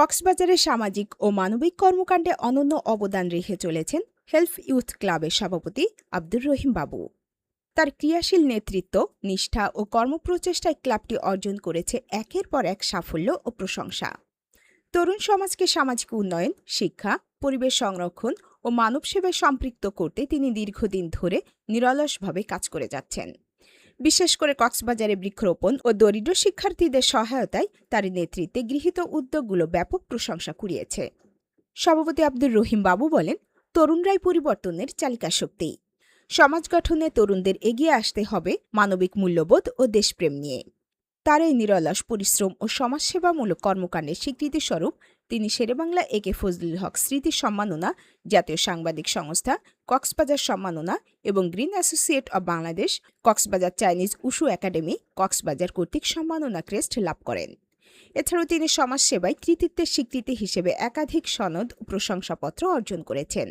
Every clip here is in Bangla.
কক্সবাজারের সামাজিক ও মানবিক কর্মকাণ্ডে অনন্য অবদান রেখে চলেছেন হেলফ ইউথ ক্লাবের সভাপতি আব্দুর রহিম বাবু। তার ক্রিয়াশীল নেতৃত্ব, নিষ্ঠা ও কর্মপ্রচেষ্টায় ক্লাবটি অর্জন করেছে একের পর এক সাফল্য ও প্রশংসা। তরুণ সমাজকে সামাজিক উন্নয়ন, শিক্ষা, পরিবেশ সংরক্ষণ ও মানব সেবায় সম্পৃক্ত করতে তিনি দীর্ঘদিন ধরে নিরলসভাবে কাজ করে যাচ্ছেন। বিশেষ করে কক্সবাজারে বৃক্ষরোপণ ও দরিদ্র শিক্ষার্থীদের সহায়তায় তার নেতৃত্বে গৃহীত উদ্যোগগুলো ব্যাপক প্রশংসা কুড়িয়েছে। সভাপতি আব্দুর রহিম বাবু বলেন, তরুণরাই পরিবর্তনের চালিকা শক্তি। সমাজ গঠনে তরুণদের এগিয়ে আসতে হবে মানবিক মূল্যবোধ ও দেশপ্রেম নিয়ে। তার এই নিরলস পরিশ্রম ও সমাজসেবামূলক কর্মকাণ্ডের স্বীকৃতিস্বরূপ তিনি শেরেবাংলা এ কে ফজলুল হক স্মৃতি সম্মাননা জাতীয় সাংবাদিক সংস্থা কক্সবাজার সম্মাননা এবং green associate of Bangladesh, Cox's Bazar Chinese wushu academy, Cox's Bazar কর্তৃক সম্মাননা ক্রেস্ট লাভ করেন। এছাড়াও তিনি সমাজসেবায় কৃতিত্বের স্বীকৃতি হিসেবে একাধিক সনদ ও প্রশংসাপত্র অর্জন করেছেন।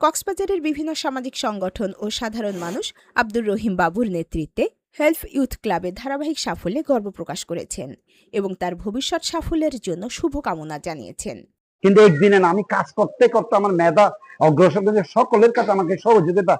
কক্সবাজারের বিভিন্ন সামাজিক সংগঠন ও সাধারণ মানুষ আব্দুর রহিম বাবুর নেতৃত্বে হেলফ ইউথ ক্লাবে ধারাবাহিক সাফল্যে গর্ব প্রকাশ করেছেন এবং তার ভবিষ্যৎ সাফল্যের জন্য শুভকামনা জানিয়েছেন। কিন্তু একদিনে আমি কাজ করতে করতে আমার মেধা অগ্রসর সকলের কাছে আমাকে সহযোগিতা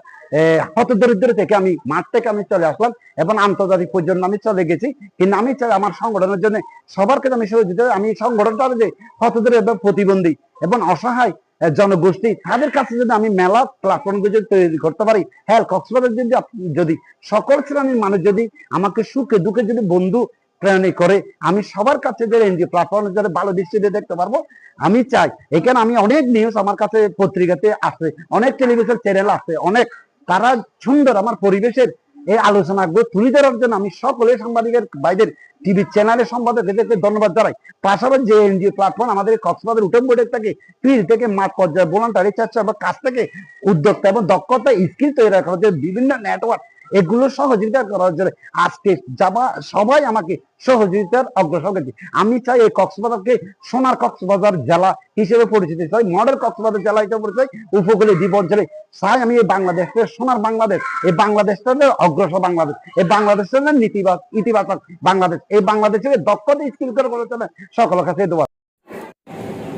হত দরিদ্র থেকে আমি, মাঠ থেকে আমি চলে আসলাম এবং আন্তর্জাতিক পর্যন্ত আমি চলে গেছি। কিন্তু আমি চাই আমার সংগঠনের জন্য সবার কাছে আমি সহযোগিতা, আমি সংগঠনটা যে হতদরিদ্র, প্রতিবন্ধী এবং অসহায় জনগোষ্ঠী, তাদের কাছে যদি আমি মেলা প্ল্যাটফর্ম যদি তৈরি করতে পারি হ্যাঁ কক্সবাজার যদি যদি সকল শ্রেণির মানুষ যদি আমাকে সুখে দুঃখে যদি বন্ধু প্রেরণে করে, আমি সবার কাছে যে এনজিও প্ল্যাটফর্ম যাতে ভালো দৃষ্টিতে দেখতে পারব, আমি চাই। এখানে আমি অনেক নিউজ আমার কাছে পত্রিকাতে আছে অনেক টেলিভিশন চ্যানেল আছে অনেক তারা সুন্দর আমার পরিবেশের এই আলোচনাগুলো তুলে ধরার জন্য আমি সকলে সাংবাদিকের বাইরের টিভি চ্যানেলের সম্পাদকদেরকে ধন্যবাদ জানাই। পাশাপাশি যে এনজিও প্ল্যাটফর্ম আমাদের কক্সবাজার উঠেন বোর্ডের থেকে ফিল থেকে মাঠ পর্যায়ে ভলান্টারি চাচ্ছে বা কাছ থেকে উদ্যোক্তা এবং দক্ষতা স্কিল তৈরি করা বিভিন্ন নেটওয়ার্ক এগুলো সহযোগিতা করার জন্য আজকে যাবা সবাই আমাকে সহযোগিতার অগ্রসর করেছে আমি চাই এই কক্সবাজারকে সোনার কক্সবাজার জেলা হিসেবে পরিচিত চাই মডেল কক্সবাজার জেলা হিসেবে পরিচয় উপকূলে দ্বীপ অঞ্চলে। চাই আমি এই বাংলাদেশকে সোনার বাংলাদেশ এই বাংলাদেশটা অগ্রসর বাংলাদেশ এই বাংলাদেশটা হলো নীতিবাচক ইতিবাচক বাংলাদেশ এই বাংলাদেশের দক্ষতা স্কিল করে করার জন্য সকলের কাছে দেওয়া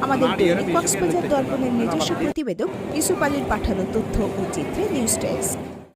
আমাদের কক্সবাজার দর্পণের নিজস্ব প্রতিবেদক ইউসুফ আলীর পাঠানো তথ্য ও চিত্রে নিউজ ডেস্ক।